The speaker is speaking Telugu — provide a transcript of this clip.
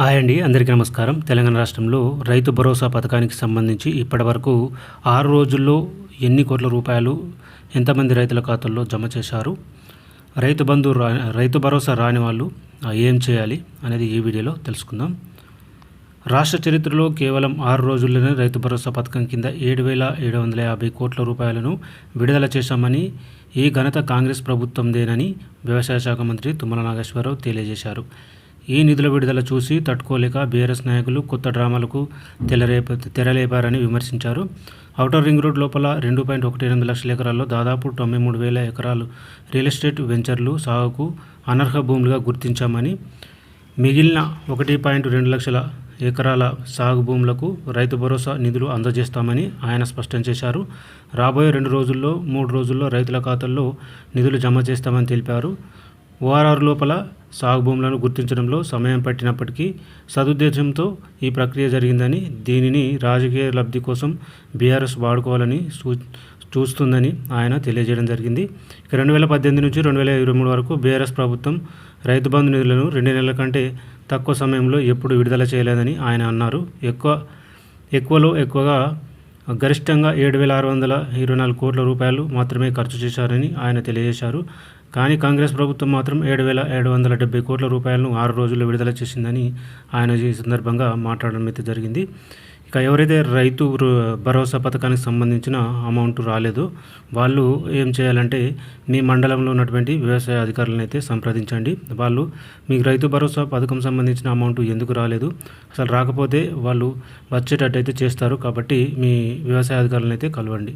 హాయ్ అండి అందరికీ నమస్కారం. తెలంగాణ రాష్ట్రంలో రైతు భరోసా పథకానికి సంబంధించి ఇప్పటివరకు ఆరు రోజుల్లో ఎన్ని కోట్ల రూపాయలు ఎంతమంది రైతుల ఖాతాల్లో జమ చేశారు? రైతు బంధు రా రైతు భరోసా రాని వాళ్ళు ఏం చేయాలి అనేది ఈ వీడియోలో తెలుసుకుందాం. రాష్ట్ర చరిత్రలో కేవలం ఆరు రోజుల్లోనే రైతు భరోసా పథకం కింద ఏడు వేల ఏడు వందల యాభై కోట్ల రూపాయలను విడుదల చేశామని ఈ ఘనత కాంగ్రెస్ ప్రభుత్వందేనని వ్యవసాయ శాఖ మంత్రి తుమ్మల నాగేశ్వరరావు తెలియజేశారు. ఈ నిధుల విడుదల చూసి తట్టుకోలేక బీఆర్ఎస్ నాయకులు కొత్త డ్రామాలకు తెరలేప తెరలేపారని విమర్శించారు. ఔటర్ రింగ్ రోడ్ లోపల రెండు పాయింట్ ఒకటి ఎనిమిది లక్షల ఎకరాల్లో దాదాపు తొంభై మూడు వేల ఎకరాలు రియల్ ఎస్టేట్ వెంచర్లు సాగుకు అనర్హ భూములుగా గుర్తించామని మిగిలిన ఒకటి పాయింట్ రెండు లక్షల ఎకరాల సాగు భూములకు రైతు భరోసా నిధులు అందజేస్తామని ఆయన స్పష్టం చేశారు. రాబోయే రెండు రోజుల్లో మూడు రోజుల్లో రైతుల ఖాతాల్లో నిధులు జమ చేస్తామని తెలిపారు. ఓఆర్ఆర్ లోపల సాగు భూములను గుర్తించడంలో సమయం పట్టినప్పటికీ సదుద్దేశంతో ఈ ప్రక్రియ జరిగిందని దీనిని రాజకీయ లబ్ధి కోసం బీఆర్ఎస్ వాడుకోవాలని సూ చూస్తుందని ఆయన తెలియజేయడం జరిగింది. ఇక రెండు వేల పద్దెనిమిది నుంచి రెండు వేల ఇరవై మూడు వరకు బీఆర్ఎస్ ప్రభుత్వం రైతు బంధు నిధులను రెండు నెలల కంటే తక్కువ సమయంలో ఎప్పుడు విడుదల చేయలేదని ఆయన అన్నారు. ఎక్కువ ఎక్కువలో ఎక్కువగా గరిష్టంగా ఏడు వేల ఆరు వందల ఇరవై నాలుగు కోట్ల రూపాయలు మాత్రమే ఖర్చు చేశారని ఆయన తెలియజేశారు. కానీ కాంగ్రెస్ ప్రభుత్వం మాత్రం ఏడు వేల ఏడు వందల డెబ్బై కోట్ల రూపాయలను ఆరు రోజుల్లో విడుదల చేసిందని ఆయన ఈ సందర్భంగా మాట్లాడడం అయితే జరిగింది. ఇక ఎవరైతే రైతు భరోసా పథకానికి సంబంధించిన అమౌంట్ రాలేదో వాళ్ళు ఏం చేయాలంటే మీ మండలంలో ఉన్నటువంటి వ్యవసాయ అధికారులను అయితే సంప్రదించండి. వాళ్ళు మీకు రైతు భరోసా పథకం సంబంధించిన అమౌంట్ ఎందుకు రాలేదు? అసలు రాకపోతే వాళ్ళు వచ్చేటట్టు అయితే చేస్తారు కాబట్టి మీ వ్యవసాయ అధికారులను అయితే కలవండి.